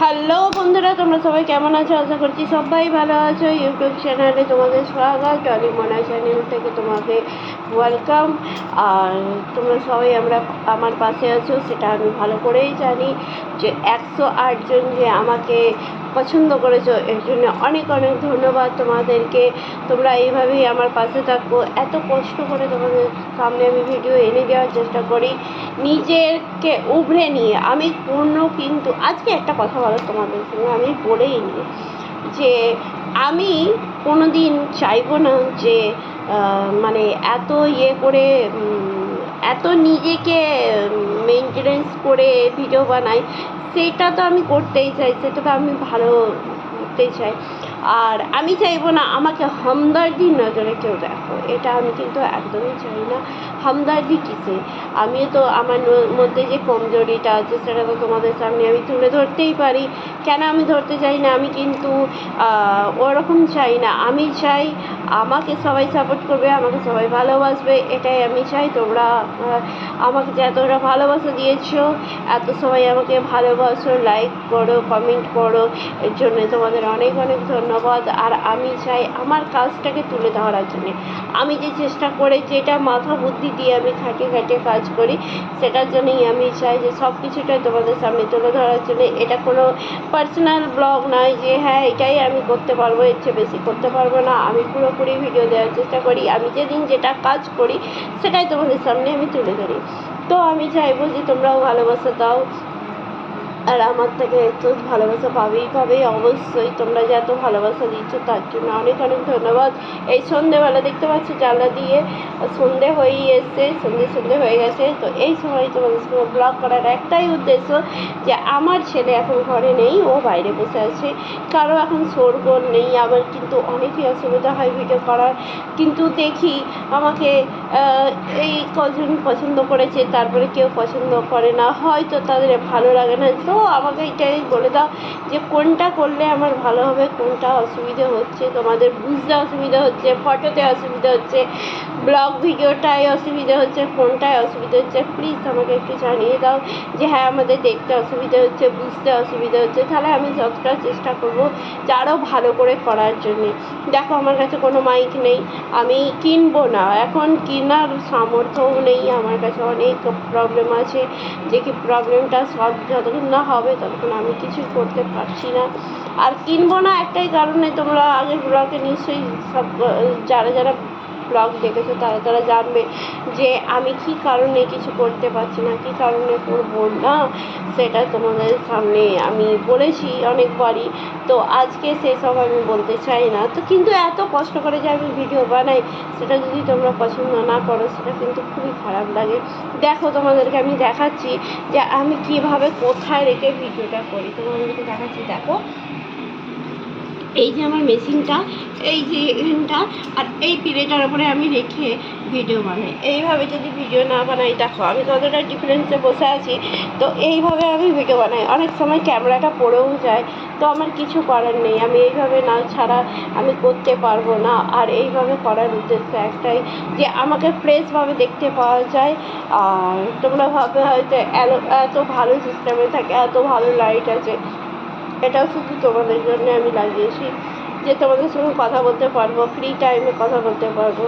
Hello বন্ধুরা, তোমরা সবাই কেমন আছো? আশা করছি সবাই ভালো আছো। ইউটিউব চ্যানেলে তোমাদের স্বাগত। টলি মনা চ্যানেল থেকে তোমাকে ওয়েলকাম। আর তোমরা সবাই আমরা আমার পাশে আছো, সেটা আমি ভালো করেই জানি যে একশো আটজন যে আমাকে পছন্দ করেছ, এর জন্য অনেক অনেক ধন্যবাদ তোমাদেরকে। তোমরা এইভাবেই আমার পাশে থাকো। এত কষ্ট করে তোমাদের সামনে আমি ভিডিও এনে দেওয়ার চেষ্টা করি। নিজেকে উভরে নিয়ে, আমি পূর্ণ কিন্তু আজকে একটা কথা বলো তোমাদের সঙ্গে, আমি বলেই নিই যে আমি কোনো দিন চাইব না যে মানে এত ইয়ে করে এত নিজেকে মেনটেনেন্স করে ভিডিও বানাই, সেটা তো আমি করতেই চাই, সেটা তো আমি ভালো করতেই চাই। আর আমি চাইব না আমাকে হামদর্দির নজরে কেউ দেখো, এটা আমি কিন্তু একদমই চাই না। হামদর্দি কিসে আমিও তো আমার মধ্যে যে কমজোরিটা আছে সেটা তো তোমাদের সামনে আমি তুলে ধরতেই পারি। কেন আমি ধরতে চাই না? আমি কিন্তু ওরকম চাই না। আমি চাই আমাকে সবাই সাপোর্ট করবে, আমাকে সবাই ভালোবাসবে, এটাই আমি চাই। তোমরা আমাকে যে এতটা ভালোবাসা দিয়েছ, এত সবাই আমাকে ভালোবাসো লাইক করো কমেন্ট করো, এর জন্য তোমাদের অনেক অনেক ধন্যবাদ। আর আমি চাই আমার কাজটাকে তুলে ধরার জন্যে। আমি যে চেষ্টা করে, যেটা মাথা বুদ্ধি দিয়ে আমি খাটিয়ে খাটিয়ে কাজ করি, সেটার জন্যই আমি চাই যে সব কিছুটাই তোমাদের সামনে তুলে ধরার জন্য। এটা কোনো পার্সোনাল ব্লগ নয় যে হ্যাঁ এটাই আমি করতে পারব, এর চেয়ে বেশি করতে পারব না। আমি পুরোপুরি ভিডিও দেওয়ার চেষ্টা করি। আমি যেদিন যেটা কাজ করি, সেটাই তোমাদের সামনে আমি তুলে ধরি। তো আমি চাইব যে তোমরাও ভালোবাসা দাও। আর আমার থেকে একটু ভালোবাসা পাবেই পাবেই অবশ্যই তোমরা যে এত ভালোবাসা দিচ্ছ তার জন্য অনেক অনেক ধন্যবাদ। এই সন্ধেবেলা দেখতে পাচ্ছ জানলা দিয়ে সন্ধে হয়েই এসছে, সন্ধে সন্ধে হয়ে গেছে। তো এই সময় তোমাদের সঙ্গে ব্লগ করার একটাই উদ্দেশ্য যে আমার ছেলে এখন ঘরে নেই, ও বাইরে বসে আছে। কারও এখন শোরগোল নেই, আবার কিন্তু অনেকই অসুবিধা হয় ভিডিও করার। কিন্তু দেখি আমাকে এই কজন পছন্দ করেছে, তারপরে কেউ পছন্দ করে না, হয়তো তাদের ভালো লাগে না। তো আমাকে এটাই বলে দাও যে কোনটা করলে আমার ভালো হবে, কোনটা অসুবিধে হচ্ছে, তোমাদের বুঝতে অসুবিধা হচ্ছে, ফটোতে অসুবিধা হচ্ছে ব্লগ ভিডিওটায় অসুবিধা হচ্ছে কোনটায় অসুবিধা হচ্ছে। প্লিজ আমাকে একটু জানিয়ে দাও যে হ্যাঁ আমাদের দেখতে অসুবিধা হচ্ছে, বুঝতে অসুবিধা হচ্ছে। তাহলে আমি যতটা চেষ্টা করব যে আরও ভালো করে করার জন্যে। দেখো, আমার কাছে কোনো মাইক নেই, আমি কিনবো না। এখন কেনার সামর্থ্যও নেই, আমার কাছে অনেক প্রবলেম আছে। যে কি প্রবলেমটা সলভ যতক্ষণ না হবে, ততক্ষণ আমি কিছুই করতে পারছি না। আর কিনবো না একটাই কারণে তোমরা আগের ব্লগে নিশ্চয়ই সব, যারা যারা ব্লগ দেখেছ, তারা তারা জানবে যে আমি কি কারণে কিছু করতে পারছি না, কি কারণে করব না, সেটা তোমাদের সামনে আমি বলেছি অনেকবারই। তো আজকে সেসব আমি বলতে চাই না। তো কিন্তু এত কষ্ট করে যে আমি ভিডিও বানাই, সেটা যদি তোমরা পছন্দ না করো, সেটা কিন্তু খুবই খারাপ লাগে। দেখো তোমাদেরকে আমি দেখাচ্ছি যে আমি কীভাবে কোথায় রেখে ভিডিওটা করি। তোমাদেরকে দেখাচ্ছি, দেখো। এই যে আমার মেশিনটা, এই যে এখানটা, আর এই পিলেটার উপরে আমি রেখে ভিডিও বানাই। এইভাবে যদি ভিডিও না বানাই, দেখো, আমি কতটা ডিফারেন্সে বসে আছি, তো এইভাবে আমি ভিডিও বানাই। অনেক সময় ক্যামেরাটা পড়েও যায়, তো আমার কিছু করার নেই। আমি এইভাবে না ছাড়া আমি করতে পারব না। আর এইভাবে করার উদ্দেশ্য একটাই, যে আমাকে ফ্রেশভাবে দেখতে পাওয়া যায়। আর তোমরা ভাবে হয়তো এত ভালো সিস্টেমে থাকে, এত ভালো লাইট আছে। এটাও শুধু তোমাদের জন্য আমি লাগিয়েছি যে তোমাদের সঙ্গে কথা বলতে পারব ফ্রি টাইমে কথা বলতে পারব।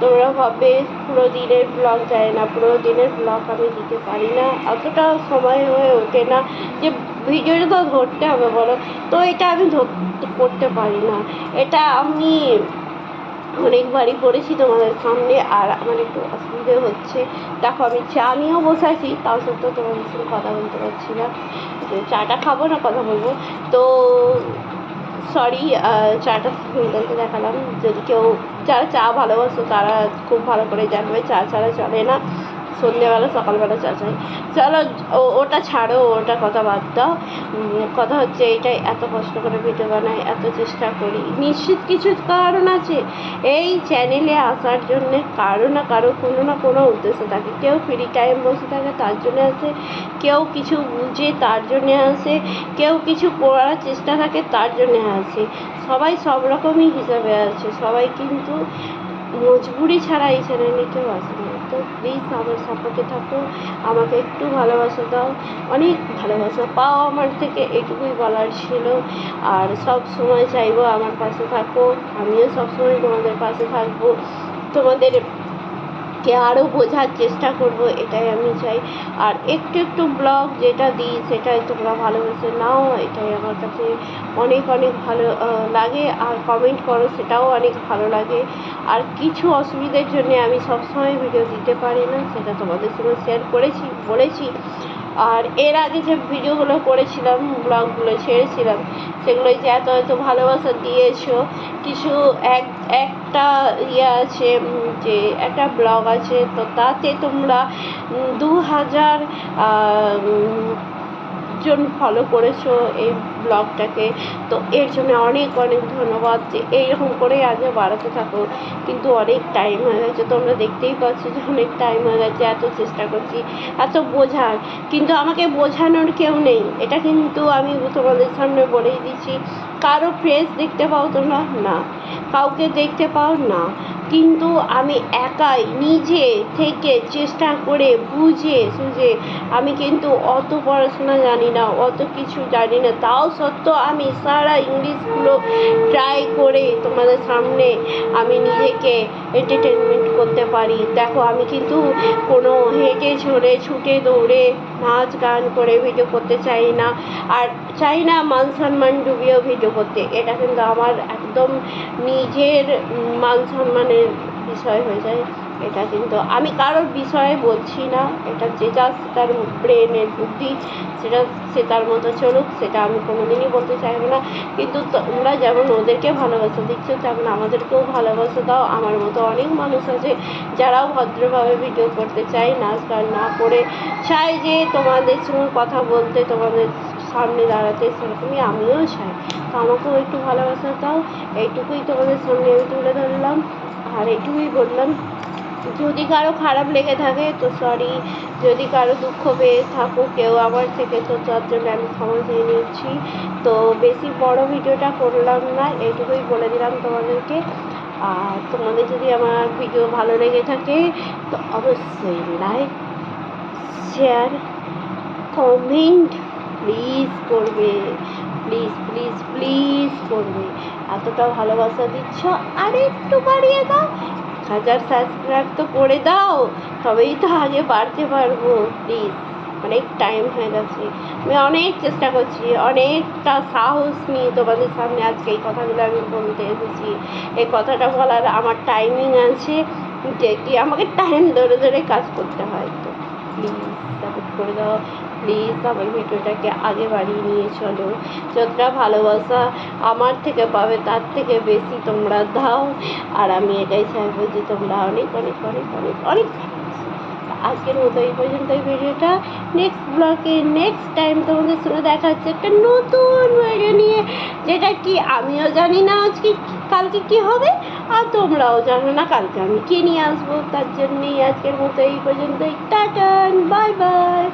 তোমরা ভাববে, পুরো দিনের ব্লগ যায় না, পুরো দিনের ব্লগ আমি দিতে পারি না। অতটা সময় হয়ে ওঠে না যে ভিডিওটা তো ধরতে হবে, বলো? তো এটা আমি করতে পারি না। এটা আমি অনেকবারই করেছি তোমাদের সামনে, আর আমার একটু অসুবিধে হচ্ছে। দেখো, আমি চা নিয়েও বসে আছি, তাও সত্ত্বেও তোমাদের সঙ্গে কথা বলতে পারছি না। চাটা খাব না কথা বলব। তো সরি চাটা সিম্পলকে দেখালাম। যদি কেউ, যারা চা ভালোবাসো তারা খুব ভালো করে জানবে, চা ছাড়া চলে না। সন্ধ্যেবেলা, সকালবেলা চা চাই। চলো, ও- ওটা ছাড়ো, ওটা কথা বাদ দাও। কথা হচ্ছে এইটাই, এত কষ্ট করে ভিডিও বানাই, এত চেষ্টা করি। নিশ্চিত কিছু কারণ আছে। এই চ্যানেলে আসার জন্য কারও না কারও, কোনো না কোনো উদ্দেশ্য থাকে। কেউ ফ্রি টাইম বসে থাকে, তার জন্য আসে কেউ কিছু বুঝে, তার জন্যে আসে কেউ কিছু করার চেষ্টা থাকে, তার জন্যে আসে সবাই সব রকমই হিসাবে আছে। সবাই কিন্তু মজবুরি ছাড়া এই চ্যানেলে কেউ আসে না। তো প্লিজ আমার সাপোর্টে থাকো, আমাকে একটু ভালোবাসা দাও, অনেক ভালোবাসা পাও আমার থেকে, এটুকুই বলার ছিল। আর সব সময় চাইব আমার পাশে থাকো, আমিও সব সময় তোমাদের পাশে থাকব। তোমাদের কে আরও বোঝার চেষ্টা করব, এটাই আমি চাই। আর একটু একটু ব্লগ যেটা দিই, সেটাই তোমরা ভালোবেসে নাও, এটাই আমার কাছে অনেক অনেক ভালো লাগে আর কমেন্ট করো, সেটাও অনেক ভালো লাগে। আর কিছু অসুবিধার জন্য আমি সবসময় ভিডিও দিতে পারি না, সেটা তোমাদের সঙ্গে শেয়ার করেছি, বলেছি। আর এর আগে যে ভিডিওগুলো করেছিলাম ব্লগগুলো ছেড়েছিলাম, সেগুলো যে এত এত ভালোবাসা দিয়েছ, কিছু এক, একটা ইয়ে আছে যে একটা ব্লগ আছে, তো তাতে তোমরা দু হাজার জন ফলো করেছ এই ব্লগটাকে। তো এর জন্য অনেক অনেক ধন্যবাদ যে এইরকম করে আজও বাড়াতে থাকো। কিন্তু অনেক টাইম হয়ে গেছে, তোমরা দেখতেই পাচ্ছ যে অনেক টাইম হয়ে গেছে, এত চেষ্টা করছি, এত বোঝার। কিন্তু আমাকে বোঝানোর কেউ নেই। এটা কিন্তু আমি তোমাদের সামনে বলেই দিচ্ছি। কারও ফ্রেস দেখতে পাও তোমরা? না। কাউকে দেখতে পাও? না। কিন্তু আমি একাই নিজে থেকে চেষ্টা করে বুঝে সুঝে আমি কিন্তু অত পড়াশোনা জানি না, অত কিছু জানি না। তাও সত্ত্বেও আমি সারা ইংলিশগুলো ট্রাই করে তোমাদের সামনে আমি নিজেকে এন্টারটেনমেন্ট করতে পারি। দেখো, আমি কিন্তু কোনো হেঁটে ঝরে ছুটে দৌড়ে নাচ গান করে ভিডিও করতে চাই না। আর চাই না মান সম্মান ডুবিয়েও ভিডিও করতে। এটা কিন্তু আমার একদম নিজের মান সম্মানের বিষয় হয়ে যায়। এটা কিন্তু আমি কারোর বিষয়ে বলছি না। এটা যে যা তার ব্রেনের বুদ্ধি, সেটা সে তার মতো চলুক, সেটা আমি কোনোদিনই বলতে চাইব না। কিন্তু তোমরা যেমন ওদেরকে ভালোবাসা দিচ্ছ, তেমন আমাদেরকেও ভালোবাসা দাও। আমার মতো অনেক মানুষ আছে যারাও ভদ্রভাবে ভিডিও করতে চায়, নাচ গান না করে। চায় যে তোমাদের সঙ্গে কথা বলতে, তোমাদের সামনে দাঁড়াতে, সেরকমই আমিও চাই। তো আমাকেও একটু ভালোবাসা দাও। এইটুকুই তোমাদের সামনে আমি তুলে ধরলাম। আর এইটুকুই বললাম। যদি কারও খারাপ লেগে থাকে, তো সরি যদি কারও দুঃখ পেয়ে থাকো, কেউ আমার থেকে তো তার জন্য আমি ক্ষমা চেয়ে নিচ্ছি। তো বেশি বড় ভিডিওটা করলাম না, এইটুকুই বলে দিলাম তোমাদেরকে। আর তোমাদের যদি আমার ভিডিও ভালো লেগে থাকে, তো অবশ্যই লাইক শেয়ার কমেন্ট প্লিজ করবে। প্লিজ প্লিজ প্লিজ করবে। এতটা ভালোবাসা দিচ্ছ আর একটু বাড়িয়ে দাও। হাজার সাবস্ক্রাইব তো করে দাও, তবেই তো আগে বাড়তে পারব প্লিজ অনেক টাইম হয়ে গেছে। আমি অনেক চেষ্টা করছি, অনেকটা সাহস নিয়ে তোমাদের সামনে আজকে এই কথাগুলো আমি বলতে এসেছি। এই কথাটা বলার আমার টাইমিং আছে যে কি আমাকে টাইম ধরে ধরে কাজ করতে হয়। তো প্লিজ সাপোর্ট করে দাও। প্লিজ আমার ভিডিওটাকে আগে বাড়িয়ে নিয়ে চলো। যতটা ভালোবাসা আমার থেকে পাবে, তার থেকে বেশি তোমরা দাও। আর আমি এটাই চাইব যে তোমরা অনেক অনেক অনেক অনেক অনেক আজকের মতো এই পর্যন্ত এই ভিডিওটা নেক্সট ব্লগে নেক্সট টাইম তোমাদের সঙ্গে দেখা হচ্ছে একটা নতুন ভিডিও নিয়ে, যেটা কি আমিও জানি না আজকে কালকে কি হবে, আর তোমরাও জানো না কালকে আমি কে নিয়ে আসব। তার জন্যই আজকের মতো এই পর্যন্তই। Tata bye bye